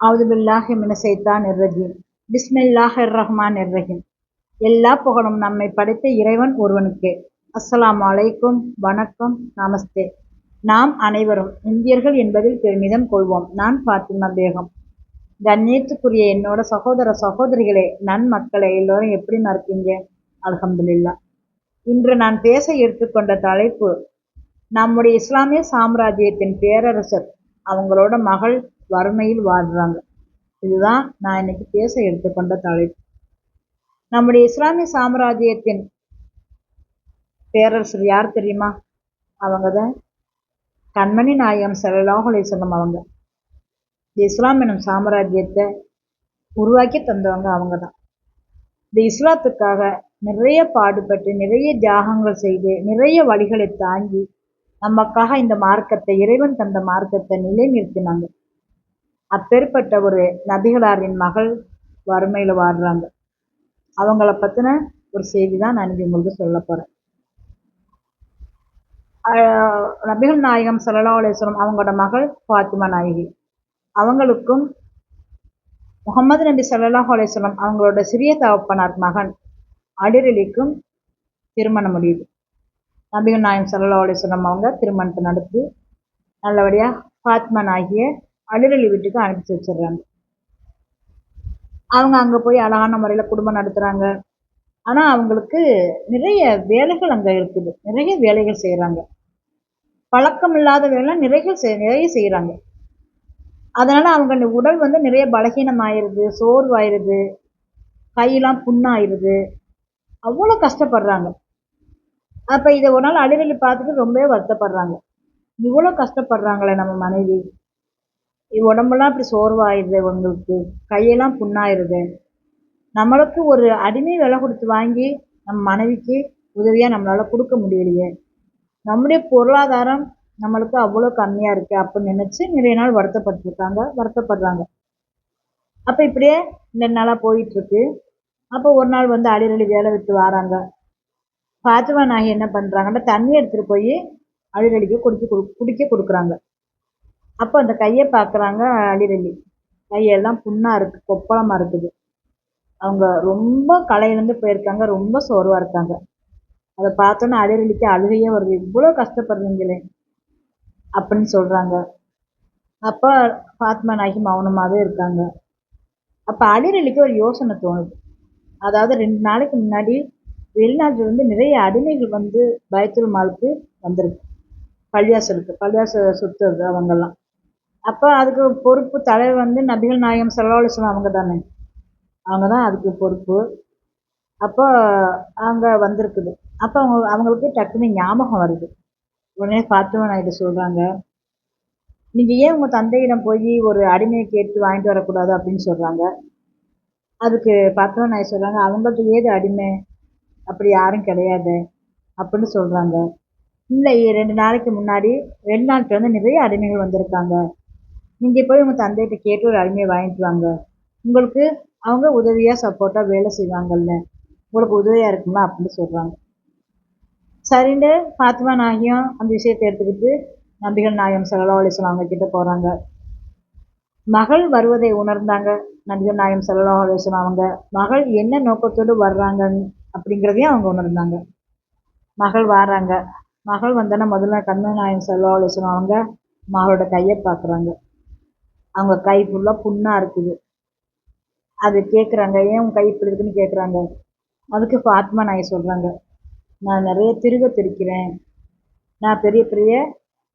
அவுதுபில்லாஹி மினசைத்தான் இர்ரஜீம் பிஸ்மில்லாஹிர் ரஹ்மான் இர்ரஹீம் எல்லா புகழும் நம்மை படைத்த இறைவன் ஒருவனுக்கே. அஸ்லாம் அலைக்கும் வணக்கம் நமஸ்தே. நாம் அனைவரும் இந்தியர்கள் என்பதில் பெருமிதம் கொள்வோம். நான் பாத்திமா பேகம். கண்ணியத்துக்குரிய என்னோட சகோதர சகோதரிகளே நன் மக்களை எல்லோரும் எப்படி இருக்கீங்க? அலகம்துல்லா இன்று நான் பேச எடுத்துக்கொண்ட தலைப்பு நம்முடைய இஸ்லாமிய சாம்ராஜ்யத்தின் பேரரசர் அவங்களோட மகள் வறுமையில் வாழ்றாங்க. இதுதான் நான் இன்னைக்கு பேச எடுத்துக்கொண்ட தலைப்பு. நம்முடைய இஸ்லாமிய சாம்ராஜ்யத்தின் பேரரசர் யார் தெரியுமா? அவங்க தான் கண்மணி நாயகம் செல்லாஹலை அலைஹி அவங்க. இந்த இஸ்லாம் எனும் சாம்ராஜ்யத்தை உருவாக்கி தந்தவங்க அவங்க தான் இந்த இஸ்லாத்துக்காக நிறைய பாடுபட்டு நிறைய தியாகங்கள் செய்து நிறைய வழிகளை தாங்கி நமக்காக இந்த மார்க்கத்தை இறைவன் தந்த மார்க்கத்தை நிலைநிறுத்தினாங்க. அப்பேற்பட்ட ஒரு நபிகளாரின் மகள் வறுமையில் வாழ்றாங்க. அவங்கள பற்றின ஒரு செய்தி தான் நான் இங்கே உங்களுக்கு சொல்ல போகிறேன் நபிகள் நாயகம் சல்லா அலுவலம் அவங்களோட மகள் ஃபாத்திமா நாயகி. அவங்களுக்கும் முகமது நபி சல்லாஹூ அலுவலம் அவங்களோட சிறிய தகப்பனார் மகன் அடிரலிக்கும் திருமணம் முடியுது. நபிகள் நாயகம் சல்லா அலுவலம் அவங்க திருமணத்தை நடத்தி நல்லபடியாக ஃபாத்மா நாயகியை அடிரலி வீட்டுக்கு அனுப்பிச்சி வச்சிடுறாங்க. அவங்க அங்கே போய் அழகான முறையில் குடும்பம் நடத்துகிறாங்க ஆனால் அவங்களுக்கு நிறைய வேலைகள் அங்கே இருக்குது. நிறைய வேலைகள் செய்கிறாங்க பழக்கம் இல்லாத வேலை நிறைய செய் நிறைய செய்கிறாங்க அதனால் அவங்க உடல் வந்து நிறைய பலகீனம் ஆயிடுது சோர்வாயிருது கையெல்லாம் புண்ணாயிருது. அவ்வளோ கஷ்டப்படுறாங்க. அப்போ இதை ஒரு நாள் அடிரலி பார்த்துட்டு ரொம்பவே வருத்தப்படுறாங்க. இவ்வளோ கஷ்டப்படுறாங்களே நம்ம மனைவி. உடம்பெல்லாம் இப்படி சோர்வாயிடுது உங்களுக்கு கையெல்லாம் புண்ணாயிருது நம்மளுக்கு ஒரு அடிமை விலை கொடுத்து வாங்கி நம் மனைவிக்கு உதவியாக நம்மளால் கொடுக்க முடியலையே. நம்முடைய பொருளாதாரம் நம்மளுக்கு அவ்வளோ கம்மியாக இருக்குது அப்படின்னு நினச்சி நிறைய நாள் வருத்தப்பட்டுருக்காங்க வருத்தப்படுறாங்க. அப்போ இப்படியே ரெண்டு நாளாக போயிட்டுருக்கு. அப்போ ஒரு நாள் வந்து அடிரலி வேலை விட்டு வராங்க. பாத்துமா நாகி என்ன பண்ணுறாங்கன்னா தண்ணி எடுத்துகிட்டு போய் அடிரலிக்கு குடிக்க கொடு குடிக்க கொடுக்குறாங்க. அப்போ அந்த கையை பார்க்குறாங்க அடிரலி கையெல்லாம் புண்ணாக இருக்குது கொப்பளமாக இருக்குது. அவங்க ரொம்ப கலையிலேருந்து போயிருக்காங்க ரொம்ப சோர்வாக இருக்காங்க. அதை பார்த்தோன்னே அடிரலிக்கு அழுகையே வருது. இவ்வளோ கஷ்டப்படுறீங்களே அப்படின்னு சொல்கிறாங்க அப்போ ஃபாத்மா நாகி மௌனமாகவே இருக்காங்க. அப்போ அடிரலிக்கு ஒரு யோசனை தோணுது. அதாவது ரெண்டு நாளைக்கு முன்னாடி வெளிநாட்டிலேருந்து நிறைய அடிமைகள் வந்து பயத்துல் மாலுக்கு வந்திருக்கு. பள்ளியாசலுக்கு பள்ளியாச சுற்றுறது அவங்கெல்லாம். அப்போ அதுக்கு பொறுப்பு தலைவர் வந்து நபிகள் நாயகம் செலவாளிசலம் அவங்க தானே அவங்க தான் அதுக்கு பொறுப்பு. அப்போ அங்கே வந்திருக்குது. அப்போ அவங்க அவங்களுக்கு டக்குன்னு ஞாபகம் வருது. உடனே ஃபாத்திமா நாயுடு சொல்கிறாங்க நீங்கள் ஏன் உங்கள் தந்தையிடம் போய் ஒரு அடிமையை கேட்டு வாங்கிட்டு வரக்கூடாது? அப்படின்னு சொல்கிறாங்க அதுக்கு ஃபாத்திமா நாயுடு சொல்கிறாங்க அவங்கள்ட்ட ஏது அடிமை? அப்படி யாரும் கிடையாது. அப்படின்னு சொல்கிறாங்க இல்லை ரெண்டு நாளைக்கு முன்னாடி வெளிநாட்டிலேருந்து நிறைய அடிமைகள் வந்திருக்காங்க. நீங்கள் போய் உங்கள் தந்தைகிட்ட கேட்டு ஒரு அருமையை வாங்கிட்டு வாங்க. உங்களுக்கு அவங்க உதவியாக சப்போர்ட்டாக வேலை செய்வாங்கல்ல. உங்களுக்கு உதவியாக இருக்குமா அப்படின்னு சொல்கிறாங்க சரின்னு பாத்திமா நாயகியும் அந்த விஷயத்தை எடுத்துக்கிட்டு நபிகள் நாயகம் சல்லா அலிஸ்லாம் அவங்க கிட்ட போகிறாங்க மகள் வருவதை உணர்ந்தாங்க நபிகள் நாயகம் சல்லா அலிஸ்லாம் அவங்க. மகள் என்ன நோக்கத்தோடு வர்றாங்க அப்படிங்கிறதையும் அவங்க உணர்ந்தாங்க. மகள் வர்றாங்க மகள் வந்தோன்னா முதல்ல கண்மணி நாயகம் சல்லா அலிஸ்லாம் அவங்க மகளோட கையை பார்க்குறாங்க. அவங்க கை ஃபுல்லாக புண்ணாக இருக்குது. அது கேட்குறாங்க ஏன் உன் கை இப்படி இருக்குன்னு கேட்குறாங்க அதுக்கு ஃபாத்மா நாய் சொல்கிறாங்க நான் நிறைய திருக திரிக்கிறேன். நான் பெரிய பெரிய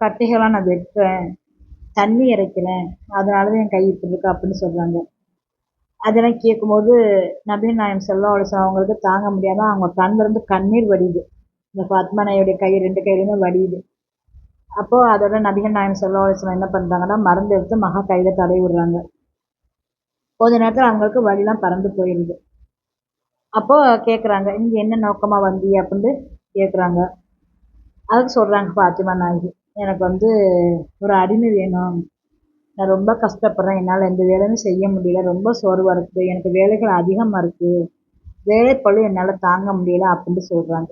கட்டைகளாக நான் வெட்டுறேன். தண்ணி இறைக்கிறேன். அதனால தான் என் கை இப்படி இருக்கு அப்படின்னு சொல்கிறாங்க அதெல்லாம் கேட்கும்போது நபீன் நாயம் செல்வா அலிசம் அவங்களுக்கு தாங்க முடியாமல் அவங்க கண்ணிலேருந்து கண்ணீர் வடியுது. இந்த ஃபாத்மா நாயுடைய கை ரெண்டு கையிலுமே வடியுது. அப்போது அதோட நபிகள் நாயம் செல்வா என்ன பண்ணுறாங்கன்னா மருந்து எடுத்து மகா கையில் தடவி விடுறாங்க. கொஞ்ச நேரத்தில் அவங்களுக்கு வழிலாம் பறந்து போயிடுது அப்போது கேட்குறாங்க இங்கே என்ன நோக்கமாக வந்தீங்க அப்படின்னு கேட்குறாங்க அதுக்கு சொல்கிறாங்க பாத்திமா நாயகி எனக்கு வந்து ஒரு அடிமை வேணும். நான் ரொம்ப கஷ்டப்படுறேன். என்னால் எந்த வேலையும் செய்ய முடியல. ரொம்ப சோர்வாக இருக்குது. எனக்கு வேலைகள் அதிகமாக இருக்குது வேலைப்பளு என்னால் தாங்க முடியல. அப்படின்ட்டு சொல்கிறாங்க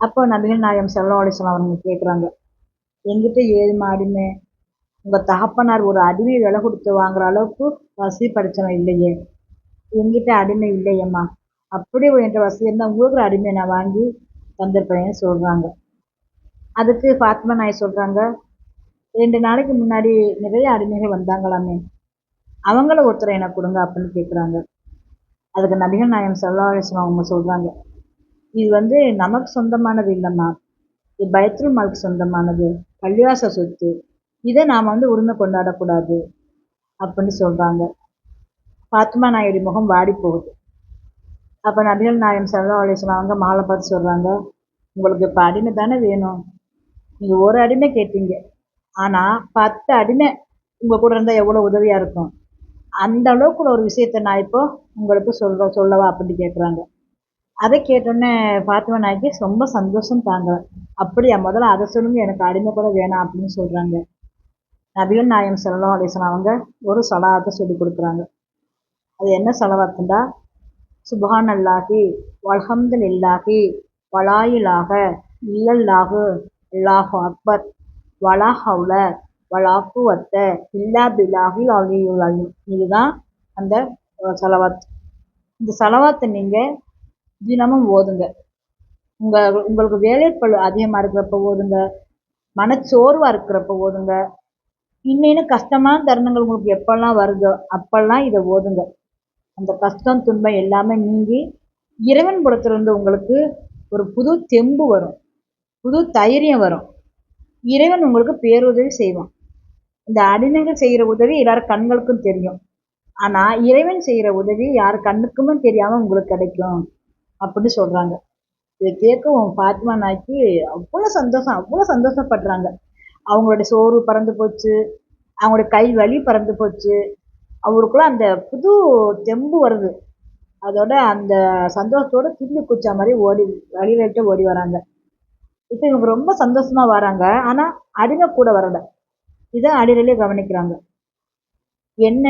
அப்போ நபிகள் நாயகம் செல்லம் அலிஸ்லாம் அவங்க கேட்குறாங்க எங்கிட்ட ஏதுமா மாடுமே. உங்கள் தகப்பனார் ஒரு அடிமை விலை கொடுத்து வாங்குற அளவுக்கு வசதி படைச்சவன் இல்லையே. எங்கிட்ட அடிமை இல்லையம்மா. அப்படியே என்கிட்ட வசதி இருந்தால் உங்களுக்கு ஒரு அடிமையை நான் வாங்கி தந்திருப்பேன்னு சொல்கிறாங்க அதுக்கு ஃபாத்மா நாய் சொல்கிறாங்க ரெண்டு நாளைக்கு முன்னாடி நிறைய அடிமைகள் வந்தாங்களாமே. அவங்கள ஒருத்தரை எனக்கு கொடுங்க அப்படின்னு கேட்குறாங்க அதுக்கு நபிகள் நாயம் சல்லா அவங்க சொல்கிறாங்க இது வந்து நமக்கு சொந்தமானது இல்லைம்மா. இது மாலுக்கு சொந்தமானது. பள்ளிவாச சொத்து. இதை நாம் வந்து உரிமை கொண்டாடக்கூடாது அப்படின்னு சொல்கிறாங்க பாத்மா நாயுடைய முகம் வாடி போகுது. அப்போ நபிகள் நாயம் சல்லா அலிஸ்லாம் அவங்க மாலை பார்த்து சொல்கிறாங்க உங்களுக்கு இப்போ அடிமை தானே வேணும். நீங்கள் ஒரு அடிமை கேட்டீங்க. ஆனால் பத்து அடிமை உங்கள் கூட இருந்தால் எவ்வளோ உதவியாக இருக்கும்? அந்த அளவுக்கு ஒரு விஷயத்த நான் இப்போ உங்களுக்கு சொல்ற சொல்லவா? அப்படின்னு கேட்குறாங்க அதை கேட்டோன்னே ஃபாத்திமா நாய்க்கு ரொம்ப சந்தோஷம் தாங்க. அப்படியா? முதல்ல அதை சொல்லுங்க. எனக்கு அடிமை கூட வேணாம் அப்படின்னு சொல்கிறாங்க நபிகள் நாயம் செல்லம் அலிஸ்லாம் அவங்க ஒரு சலாத்தை சொல்லி கொடுக்குறாங்க. அது என்ன செலவாத்துண்டா சுபஹான் அல்லாஹி வல்ஹம்துல் இல்லாஹி வலாயிலாக இல்லல்லாஹு அல்லாஹு அக்பர். வலா ஹவுல வலா குவத்த இல்லா பிலாஹில் அலியுல் இதுதான் அந்த செலவாத். இந்த செலவாத்தை நீங்கள் தினமும் ஓதுங்க. உங்கள் உங்களுக்கு வேலைப்பளு அதிகமாக இருக்கிறப்ப ஓதுங்க. மனச்சோர்வாக இருக்கிறப்ப ஓதுங்க. இன்னும் கஷ்டமான தருணங்கள் உங்களுக்கு எப்பெல்லாம் வருதோ அப்பெல்லாம் இதை ஓதுங்க. அந்த கஷ்டம் துன்பம் எல்லாமே நீங்கி இறைவன் புறத்திலிருந்து உங்களுக்கு ஒரு புது தெம்பு வரும். புது தைரியம் வரும். இறைவன் உங்களுக்கு பேருதவி செய்வான். இந்த அடிமைகள் செய்கிற உதவி எல்லாரும் கண்களுக்கும் தெரியும். ஆனால் இறைவன் செய்கிற உதவி யார் கண்ணுக்குமே தெரியாமல் உங்களுக்கு கிடைக்கும். அப்படின்னு சொல்கிறாங்க இதை கேட்கவும் பாத்மா நாய்க்கு அவ்வளோ சந்தோஷம் அவ்வளோ சந்தோஷப்படுறாங்க. அவங்களுடைய சோறு பறந்து போச்சு. அவங்களுடைய கை வலி பறந்து போச்சு. அவருக்குள்ள அந்த புது தெம்பு வருது. அதோட அந்த சந்தோஷத்தோட தில்லு குச்சா மாதிரி ஓடி வழியிட்டு ஓடி வராங்க. இப்போ இவங்க ரொம்ப சந்தோஷமாக வராங்க. ஆனால் அடிமை கூட வரலை. இதை அடியிலே கவனிக்கிறாங்க. என்ன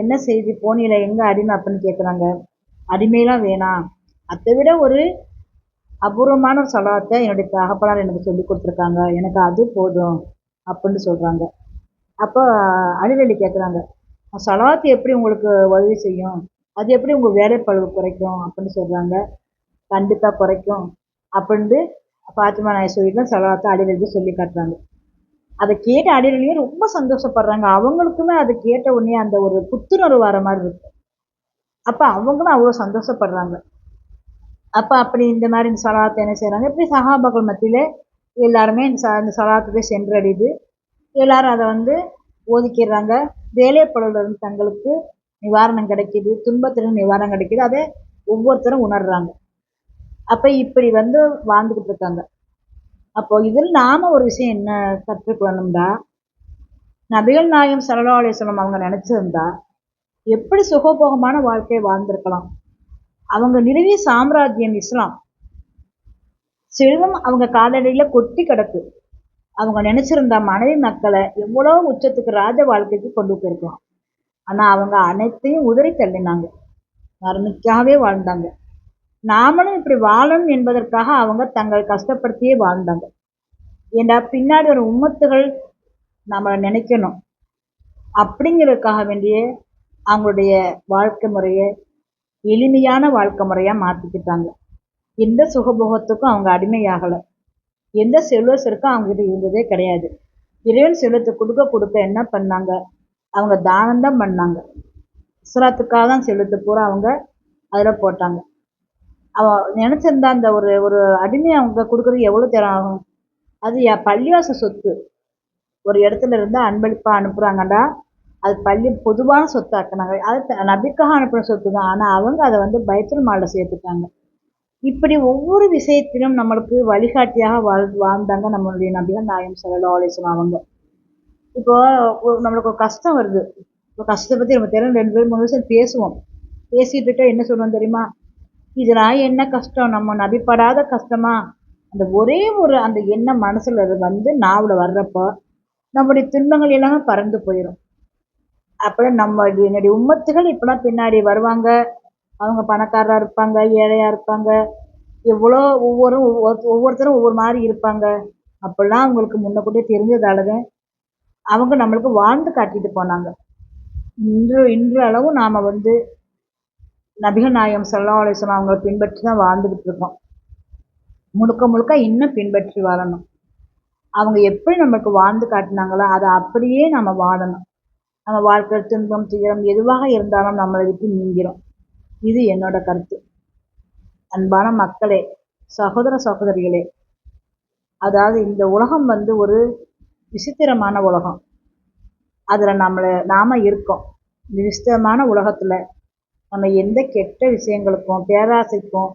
என்ன செய்தி போனியில் எங்கே அடிமை அப்படின்னு கேட்குறாங்க அடிமையெல்லாம் வேணாம். அதை விட ஒரு அபூர்வமான ஒரு சலாத்தை என்னுடைய தகப்பனார் எனக்கு சொல்லி கொடுத்துருக்காங்க. எனக்கு அது போதும் அப்படின்னு சொல்கிறாங்க அப்போ அடிவெளி கேட்குறாங்க சலாத்து எப்படி உங்களுக்கு உதவி செய்யும்? அது எப்படி உங்கள் வேலைப்பளவு குறைக்கும்? அப்படின்னு சொல்கிறாங்க கண்டிப்பாக குறைக்கும். அப்படின்ட்டு பாத்திமா நாய் சொல்லிட்டு சலாத்தை அடிவெளிக்கு சொல்லி காட்டுறாங்க. அதை கேட்ட அடிவெளியும் ரொம்ப சந்தோஷப்படுறாங்க. அவங்களுக்குமே அதை கேட்ட உடனே அந்த ஒரு புத்துணர்வு வர மாதிரி இருக்கு அப்போ அவங்களும் அவ்வளோ சந்தோஷப்படுறாங்க. அப்போ அப்படி இந்த மாதிரி இந்த சலாத்தை என்ன செய்கிறாங்க இப்படி சகாபாக்கள் மத்தியில் எல்லாருமே இந்த ச இந்த சலாத்துக்கு சென்றடையுது எல்லாரும் அதை வந்து ஒதுக்கிடுறாங்க. வேலைப்படலேருந்து தங்களுக்கு நிவாரணம் கிடைக்கிது துன்பத்திலிருந்து நிவாரணம் கிடைக்கிது. அதை ஒவ்வொருத்தரும் உணர்றாங்க. அப்போ இப்படி வந்து வாழ்ந்துக்கிட்டு இருக்காங்க. அப்போ இதில் நாம ஒரு விஷயம் என்ன கற்றுக்கொள்ளணும்டா? நபிகள் நாயம் சல்லா அவங்க நினச்சிருந்தா எப்படி சுகபோகமான வாழ்க்கையை வாழ்ந்திருக்கலாம்? அவங்க நிறுவிய சாம்ராஜ்யம் இஸ்லாம். செல்வம் அவங்க காலடியில் கொட்டி கிடக்கு. அவங்க நினைச்சிருந்தா மனைவி மக்களை எவ்வளோ உச்சத்துக்கு ராஜ வாழ்க்கைக்கு கொண்டு போயிருக்கலாம். ஆனால் அவங்க அனைத்தையும் உதறி தள்ளினாங்க. மருமைக்காகவே வாழ்ந்தாங்க. நாமளும் இப்படி வாழணும் என்பதற்காக அவங்க தங்கள் கஷ்டப்படுத்தியே வாழ்ந்தாங்க. ஏண்டா பின்னாடி ஒரு உம்மத்துகள் நம்மளை நினைக்கணும். அப்படிங்கிறதுக்காக வேண்டிய அவங்களுடைய வாழ்க்கை முறையை எளிமையான வாழ்க்கை முறையாக மாற்றிக்கிட்டாங்க எந்த சுகபோகத்துக்கும் அவங்க அடிமையாகலை. எந்த செல்வசருக்கும் அவங்ககிட்ட இருந்ததே கிடையாது. இறைவன் செல்வத்தை கொடுக்க கொடுக்க என்ன பண்ணாங்க? அவங்க தானம் தான் பண்ணாங்க. இஸ்லாத்துக்காக தான் செல்வத்தை பூரா அவங்க அதில் போட்டாங்க. அவ நினச்சிருந்தா அந்த ஒரு ஒரு அடிமை அவங்க கொடுக்குறது எவ்வளோ தரம் ஆகும்? அது என் பள்ளிவாச சொத்து. ஒரு இடத்துல இருந்து அன்பளிப்பாக அனுப்புகிறாங்கடா அது பள்ளி பொதுவான சொத்தாக்கினாங்க அது நபிக்காக அனுப்புகிற சொத்து தான். ஆனால் அவங்க அதை வந்து பயத்தில் மாலில் சேர்த்துட்டாங்க. இப்படி ஒவ்வொரு விஷயத்திலும் நம்மளுக்கு வழிகாட்டியாக வாழ் வாழ்ந்தாங்க நம்மளுடைய நபிகள் நாயம் சல்லா அலிஸ்லாம் அவங்க. இப்போ நம்மளுக்கு ஒரு கஷ்டம் வருது. இப்போ கஷ்டத்தை பற்றி நம்ம தெரியும் ரெண்டு பேரும் மூணு வருஷம் பேசுவோம். பேசிட்டு என்ன சொல்லுவோம் தெரியுமா? இதனால் என்ன கஷ்டம்? நம்ம நபிப்படாத கஷ்டமா? அந்த ஒரே ஒரு அந்த எண்ணம் மனசில் வந்து நாவில் வர்றப்போ நம்முடைய துன்பங்கள் எல்லாமே பறந்து போயிடும் அப்புறம் நம்ம என்னுடைய உம்மத்துகள் இப்போலாம் பின்னாடி வருவாங்க. அவங்க பணக்காரராக இருப்பாங்க ஏழையாக இருப்பாங்க. எவ்வளோ ஒவ்வொரு ஒவ்வொருத்தரும் ஒவ்வொரு மாதிரி இருப்பாங்க. அப்படிலாம் அவங்களுக்கு முன்னக்கூட்டியே தெரிஞ்சதால தான் அவங்க நம்மளுக்கு வாழ்ந்து காட்டிட்டு போனாங்க. இன்று இன்று நாம் வந்து நபிகள் நாயகம் ஸல்லல்லாஹு அலைஹி அவங்களை பின்பற்றி தான் வாழ்ந்துக்கிட்டு இருக்கோம். முழுக்க முழுக்க இன்னும் பின்பற்றி வாழணும். அவங்க எப்படி நமக்கு வாழ்ந்து காட்டினாங்களோ அதை அப்படியே நம்ம வாழணும். நம்ம வாழ்க்கையில் துன்பம் துயரம் எதுவாக இருந்தாலும் நம்மளை விட்டு நீங்கிரும். இது என்னோட கருத்து. அன்பான மக்களே சகோதர சகோதரிகளே அதாவது இந்த உலகம் வந்து ஒரு விசித்திரமான உலகம். அதில் நம்மளை நாம் இருக்கோம். இந்த விசித்திரமான உலகத்தில் நம்ம எந்த கெட்ட விஷயங்களுக்கும் பேராசைக்கும்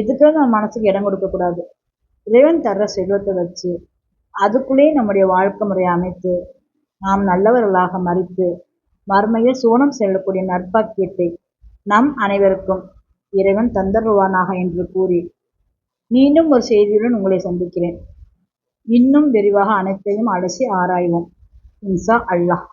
எதுக்கும் நம்ம மனசுக்கு இடம் கொடுக்கக்கூடாது இறைவன் தர்ற செல்வத்தை வச்சு அதுக்குள்ளேயே நம்முடைய வாழ்க்கை முறையை அமைத்து நாம் நல்லவர்களாக மறித்து மறுமையில் சோனம் செல்லக்கூடிய நற்பாக்கியத்தை நம் அனைவருக்கும் இறைவன் தந்தருவானாக என்று கூறி மீண்டும் ஒரு செய்தியுடன் உங்களை சந்திக்கிறேன். இன்னும் விரிவாக அனைத்தையும் அலசி ஆராய்வோம். இன்சா அல்லாஹ்.